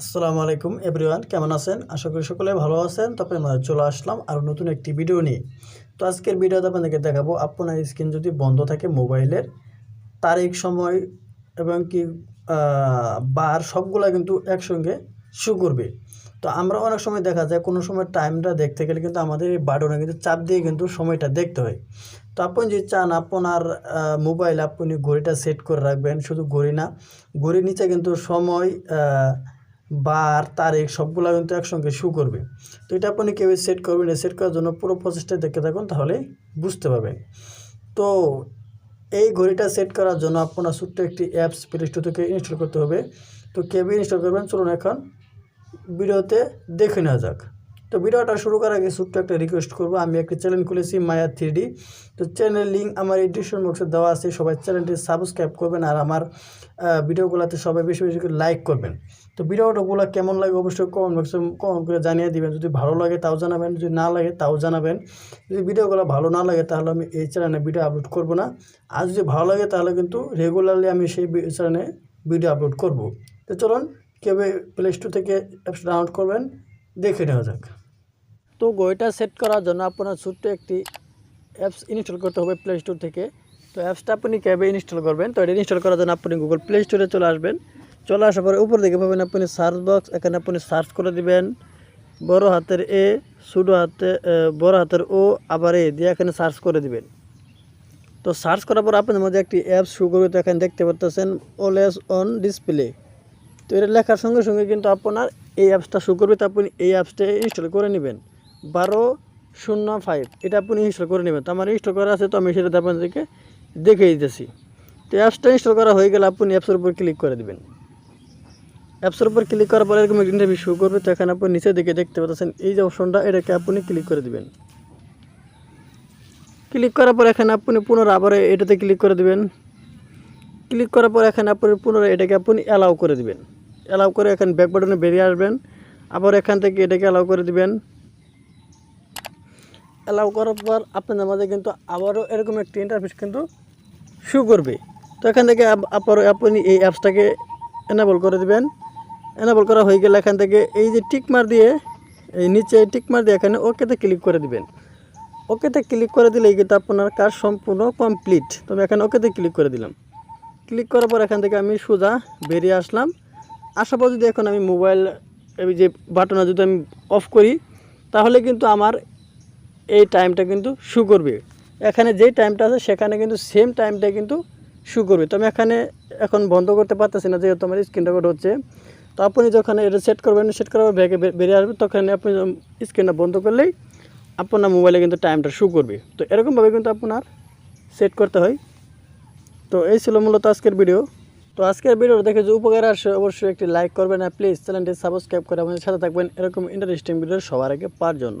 আসসালামু আলাইকুম এভরিওয়ান, কেমন আছেন? আশা করি সকলে ভালো আছেন। তারপরে আমরা চলে আসলাম আর নতুন একটি ভিডিও নিয়ে। তো আজকের ভিডিওতে আপনাদেরকে দেখাবো, আপনার স্ক্রিন যদি বন্ধ থাকে মোবাইলের, তারিখ, সময় এবং কি বার সবগুলা কিন্তু একসঙ্গে শু করবে। তো আমরা অনেক সময় দেখা যায়, কোনো সময় টাইমটা দেখতে গেলে কিন্তু আমাদের এই বাটনে কিন্তু চাপ দিয়ে কিন্তু সময়টা দেখতে হয়। তো আপনি যদি চান, আপনার মোবাইল আপনি ঘড়িটা সেট করে রাখবেন। শুধু ঘড়ি না, ঘড়ির নিচে কিন্তু সময় বার, তারিখ, সবগুলো কিন্তু একসঙ্গে শু করবে। তো এটা আপনি কেউ সেট করবেন? সেট করার জন্য পুরো প্রচেষ্টা দেখে থাকুন, তাহলে বুঝতে পারবেন। তো এই ঘড়িটা সেট করার জন্য আপনার ছোট্ট একটি অ্যাপস প্লে স্টোর থেকে ইনস্টল করতে হবে। তো কেবি ইনস্টল করবেন? চলুন এখন ভিডিওতে দেখে নেওয়া যাক। তো ভিডিওটা শুরু করার আগে ছোট্ট একটা রিকোয়েস্ট করব। আমি একটা চ্যানেল খুলেছি, মায়া থ্রি তো চ্যানেল লিঙ্ক আমার এই ডিসক্রিপশন বক্সে দেওয়া আছে, সবাই চ্যানেলটি সাবস্ক্রাইব করবেন আর আমার ভিডিওগুলোতে সবাই বেশি বেশি করে লাইক করবেন। তো ভিডিওগুলো কেমন লাগে অবশ্যই কমেন্ট বক্সে কমেন্ট করে জানিয়ে দিবেন। যদি ভালো লাগে তাও জানাবেন, যদি না লাগে তাও জানাবেন। যদি ভিডিওগুলো ভালো না লাগে তাহলে আমি এই চ্যানেলে ভিডিও আপলোড করব না। আর যদি ভালো লাগে তাহলে কিন্তু রেগুলারলি আমি সেই চ্যানেলে ভিডিও আপলোড করব। তো চলুন কেবে প্লে স্টোর থেকে অ্যাপস ডাউনলোড করবেন, দেখে নেওয়া যাক। তো বইটা সেট করার জন্য আপনার ছোট্ট একটি অ্যাপস ইনস্টল করতে হবে প্লে স্টোর থেকে। তো অ্যাপসটা আপনি কীভাবে ইনস্টল করবেন? তো এটা ইনস্টল করার জন্য আপনি গুগল প্লে স্টোরে চলে আসবেন। চলে আসার পরে উপর দিকে পাবেন আপনি সার্চ বক্স এখানে আপনি সার্চ করে দিবেন। বড় হাতের এ ছোটো হাতে বড় হাতের ও আবার এ দিয়ে এখানে সার্চ করে দিবেন। তো সার্চ করার পর আপনাদের মধ্যে একটি অ্যাপস শুরু করবে, তো এখানে দেখতে পাচ্ছেন অলওয়েজ অন ডিসপ্লে তো এটা লেখার সঙ্গে সঙ্গে কিন্তু আপনার এই অ্যাপসটা শুরু করবে, তো আপনি এই অ্যাপসটা ইনস্টল করে নেবেন। বারো শূন্য ফাইভ এটা আপনি ইনস্টল করে নেবেন। তো আমার ইনস্টল করা আছে, তো আমি সেটা আপনাদেরকে দেখে দিতেছি। তো অ্যাপসটা ইনস্টল করা হয়ে গেলে আপনি অ্যাপসের উপর ক্লিক করে দেবেন। অ্যাপসের উপর ক্লিক করার পরে এরকম ইন্টারভিউ শুরু করবে, তো এখানে আপনি নিচে দিকে দেখতে পাচ্ছেন, এই যে অপশনটা এটাকে আপনি ক্লিক করে দেবেন। ক্লিক করার পর এখানে আপনি পুনরায় আবার এটাতে ক্লিক করে দেবেন। ক্লিক করার পর এখানে আপনি পুনরায় এটাকে আপনি অ্যালাউ করে দিবেন। অ্যালাউ করে এখানে ব্যাক বাটনে বেরিয়ে আসবেন। আবার এখান থেকে এটাকে অ্যালাউ করে দিবেন। অ্যালাউ করার পর আপনাদের মাঝে কিন্তু আবারও এরকম একটি ইন্টারফেস কিন্তু শু করবে। তো এখান থেকে আব- আবার আপনি এই অ্যাপসটাকে এনাবল করে দিবেন। এনাবল করা হয়ে গেলে এখান থেকে এই যে টিক মার দিয়ে, এই নিচে টিক মার দিয়ে এখানে ওকেতে ক্লিক করে দিবেন। ওকেতে ক্লিক করে দিলেই কিন্তু আপনার কাজ সম্পূর্ণ কমপ্লিট তো আমি এখানে ওকেতে ক্লিক করে দিলাম। ক্লিক করার পর এখান থেকে আমি সোজা বেরিয়ে আসলাম। আসার পর যদি এখন আমি মোবাইল এই যে বাটনা যদি আমি অফ করি, তাহলে কিন্তু আমার এই টাইমটা কিন্তু শু করবে। এখানে যেই টাইমটা আছে, সেখানে কিন্তু সেম টাইমটা কিন্তু শু করবে। তো আমি এখানে এখন বন্ধ করতে পারতেছি না, যেহেতু আমার স্ক্রিন রেকর্ড হচ্ছে। তো আপনি যখন এটা সেট করবেন সেট করার ব্যাগে বেরিয়ে আসবে, তখন আপনি স্ক্রিনটা বন্ধ করলেই আপনার মোবাইলে কিন্তু টাইমটা শু করবে। তো এরকমভাবে কিন্তু আপনার সেট করতে হয়। তো এই ছিল মূলত আজকের ভিডিও তো আজকের ভিডিও দেখে যে উপকার আসে, অবশ্যই একটি লাইক করবেন আর প্লিজ চ্যানেলটি সাবস্ক্রাইব করে আমাদের সাথে থাকবেন। এরকম ইন্টারেস্টিং ভিডিও সবার আগে পাওয়ার জন্য।